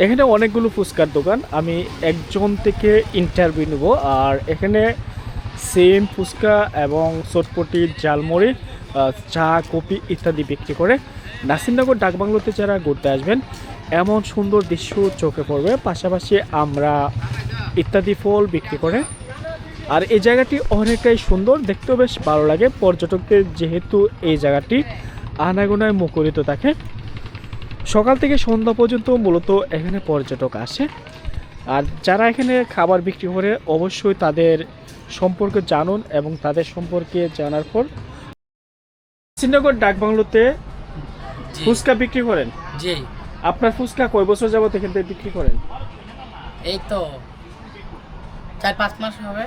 এখানে অনেকগুলো ফুচকার দোকান। আমি একজন থেকে ইন্টারভিউ নেব। আর এখানে সেম ফুচকা এবং চটপটি জালমুড়ি চা কপি ইত্যাদি বিক্রি করে নাসিরনগর ডাকবাংলোতে যারা ঘুরতে আসবেন, এমন সুন্দর দৃশ্য চোখে পড়বে। পাশাপাশি আমরা ইত্যাদি ফল বিক্রি করে। আর এই জায়গাটি অনেকটাই সুন্দর, দেখতেও বেশ ভালো লাগে। পর্যটকদের যেহেতু এই জায়গাটি আনাগোনায় মুখরিত থাকে সকাল থেকে সন্ধ্যা পর্যন্ত মূলত এখানে পর্যটক আসে। আর যারা এখানে খাবার বিক্রি করে অবশ্যই তাদের সম্পর্কে জানুন এবং তাদের সম্পর্কে জানার পর শ্রীনগর ডাকবাংলোতে ফুচকা বিক্রি করেন। জি। আপনার ফুচকা কয় বছর যাবত এখান থেকে বিক্রি করেন? এই তো চার পাঁচ মাস হবে।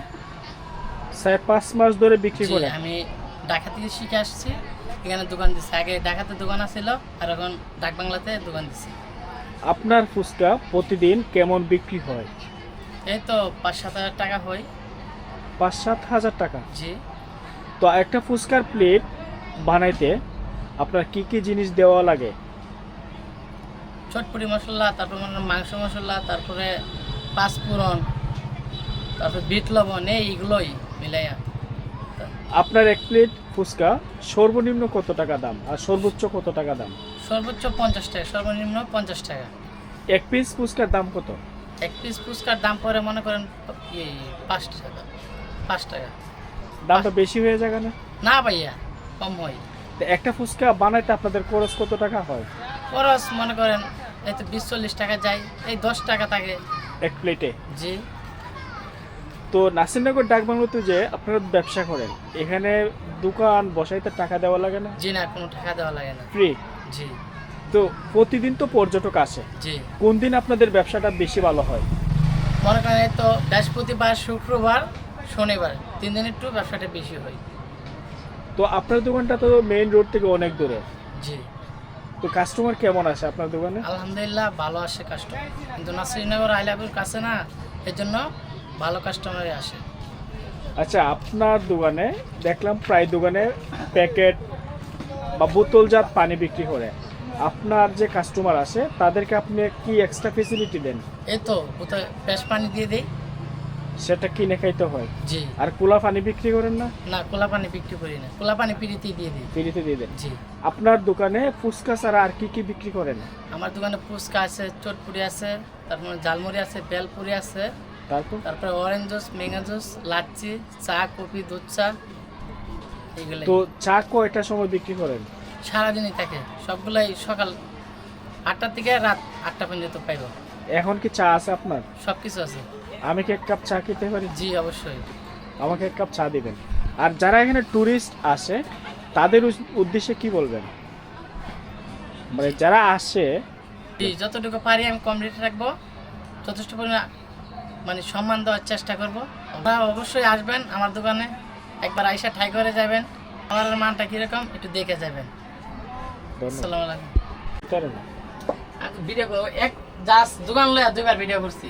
চার পাঁচ মাস ধরে বিক্রি করে আমি ঢাকা থেকে শিখে আসছি। এখানে দোকান দিচ্ছি আগে ঢাকাতে দোকান আছিল আর এখন ডাক বাংলাতে দোকান দিচ্ছি আপনার ফুচকা প্রতিদিন কেমন বিক্রি হয়? এই তো পাঁচ সাত হাজার টাকা হয়। পাঁচ সাত হাজার টাকা? জি। তো একটা ফুচকার প্লেট বানাইতে আপনার কি কি জিনিস দেওয়া লাগে? চটপটি মশলা তারপর মনে মাংস মশলা তারপরে পাঁচফোড়ন তারপর বিট লবণ এইগুলোই মিলাইয়া। আপনার এক প্লেট ফুচকা সর্বনিম্ন কত টাকা দাম? আর সর্বোচ্চ কত টাকা দাম? সর্বোচ্চ পঞ্চাশ টাকা সর্বনিম্ন পঞ্চাশ টাকা। এক পিস ফুচকার দাম কত? এক পিস ফুচকার দাম পরে মনে করেন পাঁচ টাকা পাঁচ টাকা। দামটা বেশি হয়ে যাবে না না ভাইয়া কম হয়। তো একটা ফুচকা বানাইতে আপনাদের খরচ কত টাকা হয়? খরচ মনে করেন এই তো বিশ চল্লিশ টাকা যায় এই দশ টাকা থাকে। এক প্লেটে? জি। তো নাসিরনগর ডাকবাংলোতে যে আপনারা ব্যবসা করেন এখানে দোকান বসাইতে টাকা দেওয়া লাগে না? জি না কোনো টাকা দেওয়া লাগে না। ফ্রি? জি। তো প্রতিদিন তো পর্যটক আসে। জি। কোন দিন আপনাদের ব্যবসাটা বেশি ভালো হয়? মনে করেন তো বৃহস্পতিবার শুক্রবার শনিবার তিন দিন একটু ব্যবসাটা বেশি হয়। তো আপনার দোকানটা তো মেইন রোড থেকে অনেক দূরে। জি। তো কাস্টমার কেমন আসে আপনার দোকানে? আলহামদুলিল্লাহ ভালো আসে কাস্টমার কিন্তু নাসিরনগর আইলাপুর কাছে না এর জন্য ভালো কাস্টমারই আসে। আচ্ছা আপনার দোকানে দেখলাম প্রায় দোকানে প্যাকেট বা বোতলজাত পানি বিক্রি করে। আপনার যে কাস্টমার আসে তাদেরকে আপনি কি এক্সট্রা ফেসিলিটি দেন? এই তো কোথায় বেশ পানি দিয়ে দিই। সেটা কিনে খাইতে হয়। জি। আর কোলা পানি বিক্রি করেন না? না কোলা পানি বিক্রি করি না। কোলা পানি পিড়িতেই দিয়ে দিই। ফ্রিতে দিয়ে দেন? জি। আপনার দোকানে ফুচকা ছাড়া আর কি কি বিক্রি করেন? আমার দোকানে ফুচকা আছে চটপুরি আছে তারপর ঝালমুড়ি আছে বেলপুরি আছে তারপর? তারপরে orange juice mango juice lassi চা কফি দুধ চা এগুলো তো চা কয়টার সময় বিক্রি করেন? সারাদিনই থাকে সবগুলাই সকাল আটটা থেকে রাত আটটা পর্যন্ত পাইব। এখন কি চা আছে আপনার? সব কিছু আছে। আমি কি এক কাপ চা খেতে পারি? জি অবশ্যই। আমাকে এক কাপ চা দিবেন। আর যারা এখানে ট্যুরিস্ট আসে তাদের উদ্দেশ্যে কি বলবেন? মানে যারা আসে যতটুকু পারি আমি কম রেটে রাখব যথেষ্ট পরিমাণ মানে সম্মান দেওয়ার চেষ্টা করব। আপনারা অবশ্যই আসবেন আমার দোকানে একবার আইসা ঠাই করে যাবেন। আমার মানটা কীরকম একটু দেখে যাবেন। ধন্যবাদ। আসসালামু আলাইকুম। ভিডিও এক জাস্ট দোকান লইয়া দুবার ভিডিও করছি।